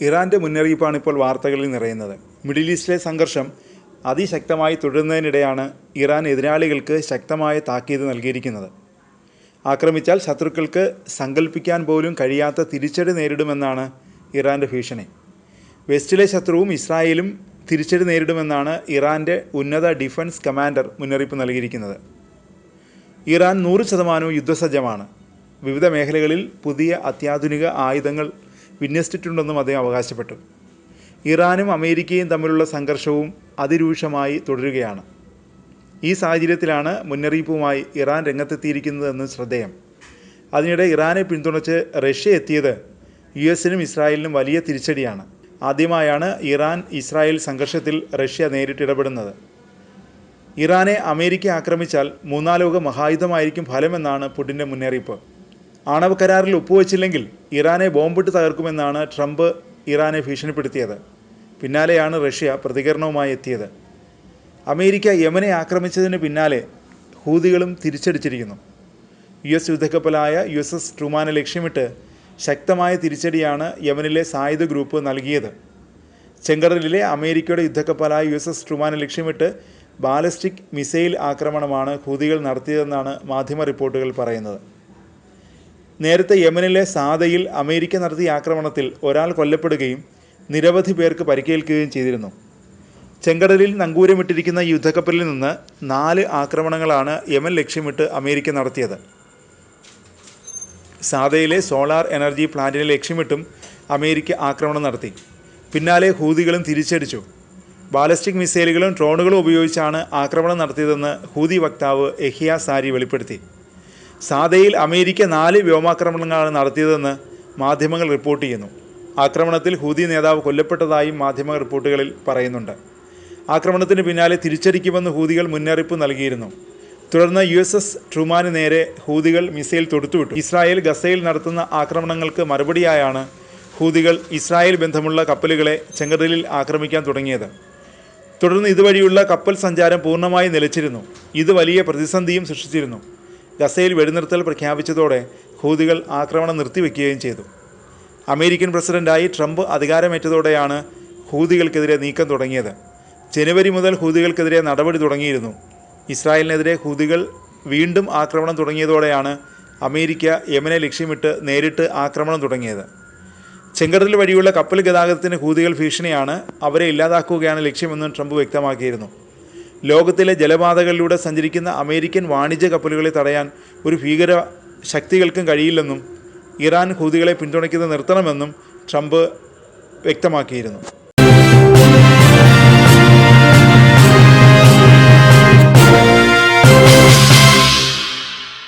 ഇറാന്റെ മുന്നറിയിപ്പാണ് ഇപ്പോൾ വാർത്തകളിൽ നിറയുന്നത്. മിഡിൽ ഈസ്റ്റിലെ സംഘർഷം അതിശക്തമായി തുടരുന്നതിനിടെയാണ് ഇറാൻ എതിരാളികൾക്ക് ശക്തമായ താക്കീത് നൽകിയിരിക്കുന്നത്. ആക്രമിച്ചാൽ ശത്രുക്കൾക്ക് സങ്കല്പിക്കാൻ പോലും കഴിയാത്ത തിരിച്ചടി നേരിടുമെന്നാണ് ഇറാന്റെ ഭീഷണി. വെസ്റ്റിലെ ശത്രുവും ഇസ്രായേലും തിരിച്ചടി നേരിടുമെന്നാണ് ഇറാന്റെ ഉന്നത ഡിഫൻസ് കമാൻഡർ മുന്നറിയിപ്പ് നൽകിയിരിക്കുന്നത്. ഇറാൻ നൂറ് ശതമാനവും യുദ്ധസജ്ജമാണ്. വിവിധ മേഖലകളിൽ പുതിയ അത്യാധുനിക ആയുധങ്ങൾ വിന്യസിച്ചിട്ടുണ്ടെന്നും അദ്ദേഹം അവകാശപ്പെട്ടു. ഇറാനും അമേരിക്കയും തമ്മിലുള്ള സംഘർഷവും അതിരൂക്ഷമായി തുടരുകയാണ്. ഈ സാഹചര്യത്തിലാണ് മുന്നറിയിപ്പുമായി ഇറാൻ രംഗത്തെത്തിയിരിക്കുന്നതെന്ന് ശ്രദ്ധേയം. അതിനിടെ ഇറാനെ പിന്തുണച്ച് റഷ്യ എത്തിയത് യു എസിനും ഇസ്രായേലിനും വലിയ തിരിച്ചടിയാണ്. ആദ്യമായാണ് ഇറാൻ ഇസ്രായേൽ സംഘർഷത്തിൽ റഷ്യ നേരിട്ടിടപെടുന്നത് ഇറാനെ അമേരിക്ക ആക്രമിച്ചാൽ മൂന്നാലോക മഹായുധമായിരിക്കും ഫലമെന്നാണ് പുടിന്റെ മുന്നറിയിപ്പ്. ആണവ കരാറിൽ ഒപ്പുവെച്ചില്ലെങ്കിൽ ഇറാനെ ബോംബിട്ട് തകർക്കുമെന്നാണ് ട്രംപ് ഇറാനെ ഭീഷണിപ്പെടുത്തിയത്. പിന്നാലെയാണ് റഷ്യ പ്രതികരണവുമായി എത്തിയത്. അമേരിക്ക യമനെ ആക്രമിച്ചതിന് പിന്നാലെ ഹൂതികളും തിരിച്ചടിച്ചിരിക്കുന്നു. യു എസ് യുദ്ധക്കപ്പലായ യു എസ് എസ് ട്രുമാനെ ലക്ഷ്യമിട്ട് ശക്തമായ തിരിച്ചടിയാണ് യമനിലെ സായുധ ഗ്രൂപ്പ് നൽകിയത്. ചെങ്കടലിലെ അമേരിക്കയുടെ യുദ്ധക്കപ്പലായ യു എസ് എസ് ട്രുമാനെ ലക്ഷ്യമിട്ട് ബാലിസ്റ്റിക് മിസൈൽ ആക്രമണമാണ് ഹൂതികൾ നടത്തിയതെന്നാണ് മാധ്യമ റിപ്പോർട്ടുകൾ പറയുന്നത്. നേരത്തെ യമനിലെ സാദയിൽ അമേരിക്ക നടത്തിയ ആക്രമണത്തിൽ ഒരാൾ കൊല്ലപ്പെടുകയും നിരവധി പേർക്ക് പരിക്കേൽക്കുകയും ചെയ്തിരുന്നു. ചെങ്കടലിൽ നങ്കൂരമിട്ടിരിക്കുന്ന യുദ്ധക്കപ്പലിൽ നിന്ന് നാല് ആക്രമണങ്ങളാണ് യമൻ ലക്ഷ്യമിട്ട് അമേരിക്ക നടത്തിയത്. സാദയിലെ സോളാർ എനർജി പ്ലാന്റിനെ ലക്ഷ്യമിട്ടും അമേരിക്ക ആക്രമണം നടത്തി. പിന്നാലെ ഹൂതികളും തിരിച്ചടിച്ചു. ബാലസ്റ്റിക് മിസൈലുകളും ഡ്രോണുകളും ഉപയോഗിച്ചാണ് ആക്രമണം നടത്തിയതെന്ന് ഹൂതി വക്താവ് എഹിയ സാരി വെളിപ്പെടുത്തി. സാദയിൽ അമേരിക്ക നാല് വ്യോമാക്രമണങ്ങളാണ് നടത്തിയതെന്ന് മാധ്യമങ്ങൾ റിപ്പോർട്ട് ചെയ്യുന്നു. ആക്രമണത്തിൽ ഹൂതി നേതാവ് കൊല്ലപ്പെട്ടതായും മാധ്യമ റിപ്പോർട്ടുകളിൽ പറയുന്നുണ്ട്. ആക്രമണത്തിന് പിന്നാലെ തിരിച്ചടിക്കുമെന്ന് ഹൂതികൾ മുന്നറിയിപ്പ് നൽകിയിരുന്നു. തുടർന്ന് യു എസ് എസ് ട്രുമാന് നേരെ ഹൂതികൾ മിസൈൽ തൊടുത്തുവിട്ടു. ഇസ്രായേൽ ഗസയിൽ നടത്തുന്ന ആക്രമണങ്ങൾക്ക് മറുപടിയായാണ് ഹൂതികൾ ഇസ്രായേൽ ബന്ധമുള്ള കപ്പലുകളെ ചെങ്കടലിൽ ആക്രമിക്കാൻ തുടങ്ങിയത്. തുടർന്ന് ഇതുവഴിയുള്ള കപ്പൽ സഞ്ചാരം പൂർണമായി നിലച്ചിരുന്നു. ഇത് വലിയ പ്രതിസന്ധിയും സൃഷ്ടിച്ചിരുന്നു. ഗസയിൽ വെടിനിർത്തൽ പ്രഖ്യാപിച്ചതോടെ ഹൂതികൾ ആക്രമണം നിർത്തിവെക്കുകയും ചെയ്തു. അമേരിക്കൻ പ്രസിഡന്റായി ട്രംപ് അധികാരമേറ്റതോടെയാണ് ഹൂതികൾക്കെതിരെ നീക്കം തുടങ്ങിയത്. ജനുവരി മുതൽ ഹൂതികൾക്കെതിരെ നടപടി തുടങ്ങിയിരുന്നു. ഇസ്രായേലിനെതിരെ ഹൂതികൾ വീണ്ടും ആക്രമണം തുടങ്ങിയതോടെയാണ് അമേരിക്ക യമനെ ലക്ഷ്യമിട്ട് നേരിട്ട് ആക്രമണം തുടങ്ങിയത്. ചെങ്കടൽ വഴിയുള്ള കപ്പൽ ഗതാഗതത്തിന് ഹൂതികൾ ഭീഷണിയാണ് അവരെ ഇല്ലാതാക്കുകയാണ് ലക്ഷ്യമെന്നും ട്രംപ് വ്യക്തമാക്കിയിരുന്നു. ലോകത്തിലെ ജലപാതകളിലൂടെ സഞ്ചരിക്കുന്ന അമേരിക്കൻ വാണിജ്യ കപ്പലുകളെ തടയാൻ ഒരു ഭീകര ശക്തികൾക്കും കഴിയില്ലെന്നും ഇറാൻ ഹൂതികളെ പിന്തുണയ്ക്കുന്നത് നിർത്തണമെന്നും ട്രംപ് വ്യക്തമാക്കിയിരുന്നു.